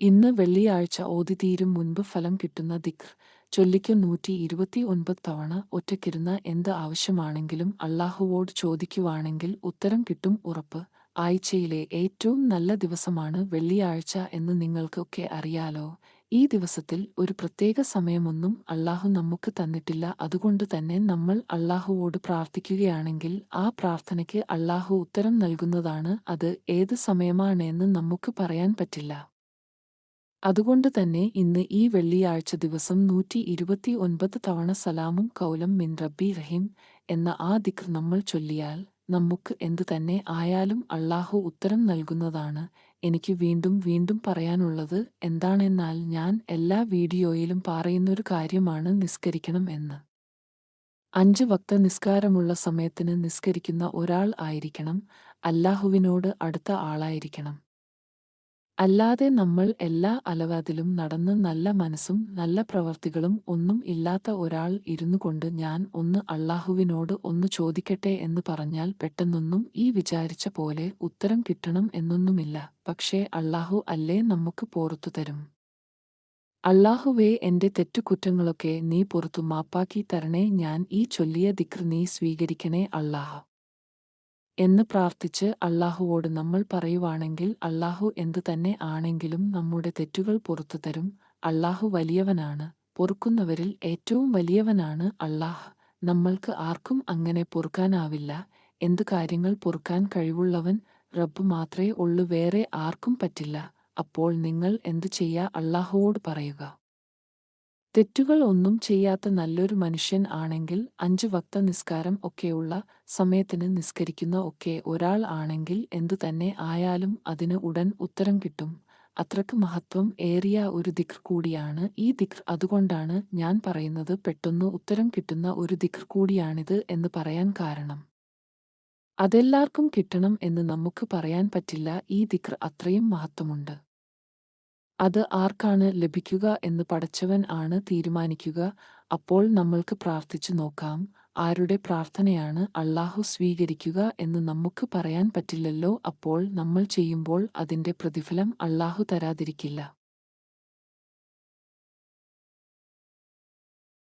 ഇന്ന് വെള്ളിയാഴ്ച ഓതി തീരും മുൻപ് ഫലം കിട്ടുന്ന ദിക്ർ ചൊല്ലിക്കു നൂറ്റി ഇരുപത്തി ഒൻപത് തവണ ഒറ്റക്കിരുന്ന എന്ത് ആവശ്യമാണെങ്കിലും അള്ളാഹുവോട് ചോദിക്കുവാണെങ്കിൽ ഉത്തരം കിട്ടും ഉറപ്പ്. ആഴ്ചയിലെ ഏറ്റവും നല്ല ദിവസമാണ് വെള്ളിയാഴ്ച എന്ന് നിങ്ങൾക്കൊക്കെ അറിയാലോ? ഈ ദിവസത്തിൽ ഒരു പ്രത്യേക സമയമൊന്നും അള്ളാഹു നമുക്ക് തന്നിട്ടില്ല. അതുകൊണ്ട് തന്നെ നമ്മൾ അള്ളാഹുവോട് പ്രാർത്ഥിക്കുകയാണെങ്കിൽ ആ പ്രാർത്ഥനയ്ക്ക് അള്ളാഹു ഉത്തരം നൽകുന്നതാണ് അത്. ഏത് സമയമാണെന്ന് നമുക്ക് പറയാൻ പറ്റില്ല. അതുകൊണ്ട് തന്നെ ഇന്ന് ഈ വെള്ളിയാഴ്ച ദിവസം നൂറ്റി ഇരുപത്തി ഒൻപത് തവണ സലാമും കൗലം മിൻ റബ്ബി റഹീം എന്ന ആ ദിക്ർ നമ്മൾ ചൊല്ലിയാൽ നമുക്ക് എന്തു തന്നെ ആയാലും അള്ളാഹു ഉത്തരം നൽകുന്നതാണ്. എനിക്ക് വീണ്ടും വീണ്ടും പറയാനുള്ളത് എന്താണെന്നാൽ ഞാൻ എല്ലാ വീഡിയോയിലും പറയുന്നൊരു കാര്യമാണ് നിസ്കരിക്കണം എന്ന്. അഞ്ച് വക്ത നിസ്കാരമുള്ള സമയത്തിന് നിസ്കരിക്കുന്ന ഒരാൾ ആയിരിക്കണം. അല്ലാഹുവിനോട് അടുത്ത ആളായിരിക്കണം. അല്ലാതെ നമ്മൾ എല്ലാ അലവാതിലും നടന്ന് നല്ല മനസ്സും നല്ല പ്രവർത്തികളും ഒന്നും ഇല്ലാത്ത ഒരാൾ ഇരുന്നു കൊണ്ട് ഞാൻ ഒന്ന് അള്ളാഹുവിനോട് ഒന്ന് ചോദിക്കട്ടെ എന്ന് പറഞ്ഞാൽ പെട്ടെന്നൊന്നും ഈ വിചാരിച്ച പോലെ ഉത്തരം കിട്ടണം എന്നൊന്നുമില്ല. പക്ഷേ അള്ളാഹു അല്ലേ നമുക്ക് പോറത്തു തരും? അള്ളാഹുവേ എന്റെ തെറ്റുകുറ്റങ്ങളൊക്കെ നീ പുറത്തു മാപ്പാക്കി തരണേ. ഞാൻ ഈ ചൊല്ലിയ ദിക്ർ നീ സ്വീകരിക്കണേ അള്ളാഹ്. എന്ന് പ്രാർത്ഥിച്ച് അള്ളാഹുവോട് നമ്മൾ പറയുവാണെങ്കിൽ അള്ളാഹു എന്തു തന്നെ ആണെങ്കിലും നമ്മുടെ തെറ്റുകൾ പുറത്തു തരും. അള്ളാഹു വലിയവനാണ്. പൊറുക്കുന്നവരിൽ ഏറ്റവും വലിയവനാണ് അള്ളാഹ്. നമ്മൾക്ക് ആർക്കും അങ്ങനെ പൊറുക്കാനാവില്ല. എന്തു കാര്യങ്ങൾ പൊറുക്കാൻ കഴിവുള്ളവൻ റബ്ബ് മാത്രമേ ഉള്ളൂ വേറെ ആർക്കും പറ്റില്ല. അപ്പോൾ നിങ്ങൾ എന്തു ചെയ്യാ? അള്ളാഹുവോട് പറയുക. തെറ്റുകൾ ഒന്നും ചെയ്യാത്ത നല്ലൊരു മനുഷ്യൻ ആണെങ്കിൽ അഞ്ചു വക്ത നിസ്കാരം ഒക്കെയുള്ള സമയത്തിന് നിസ്കരിക്കുന്ന ഒക്കെ ഒരാൾ ആണെങ്കിൽ എന്തു തന്നെ ആയാലും അതിന് ഉടൻ ഉത്തരം കിട്ടും. അത്രയ്ക്ക് മഹത്വം ഏറിയ ഒരു ദിക്ർ കൂടിയാണ് ഈ ദിക്ർ. അതുകൊണ്ടാണ് ഞാൻ പറയുന്നത് പെട്ടെന്ന് ഉത്തരം കിട്ടുന്ന ഒരു ദിക്ർ കൂടിയാണിത് എന്ന് പറയാൻ കാരണം. അതെല്ലാവർക്കും കിട്ടണം എന്ന് നമുക്ക് പറയാൻ പറ്റില്ല. ഈ ദിക്ർ അത്രയും മഹത്വമുണ്ട്. അത് ആർക്കാണ് ലഭിക്കുക എന്ന് പടച്ചവൻ ആണ് തീരുമാനിക്കുക. അപ്പോൾ നമ്മൾക്ക് പ്രാർത്ഥിച്ചു നോക്കാം. ആരുടെ പ്രാർത്ഥനയാണ് അള്ളാഹു സ്വീകരിക്കുക എന്ന് നമുക്ക് പറയാൻ പറ്റില്ലല്ലോ. അപ്പോൾ നമ്മൾ ചെയ്യുമ്പോൾ അതിന്റെ പ്രതിഫലം അള്ളാഹു തരാതിരിക്കില്ല.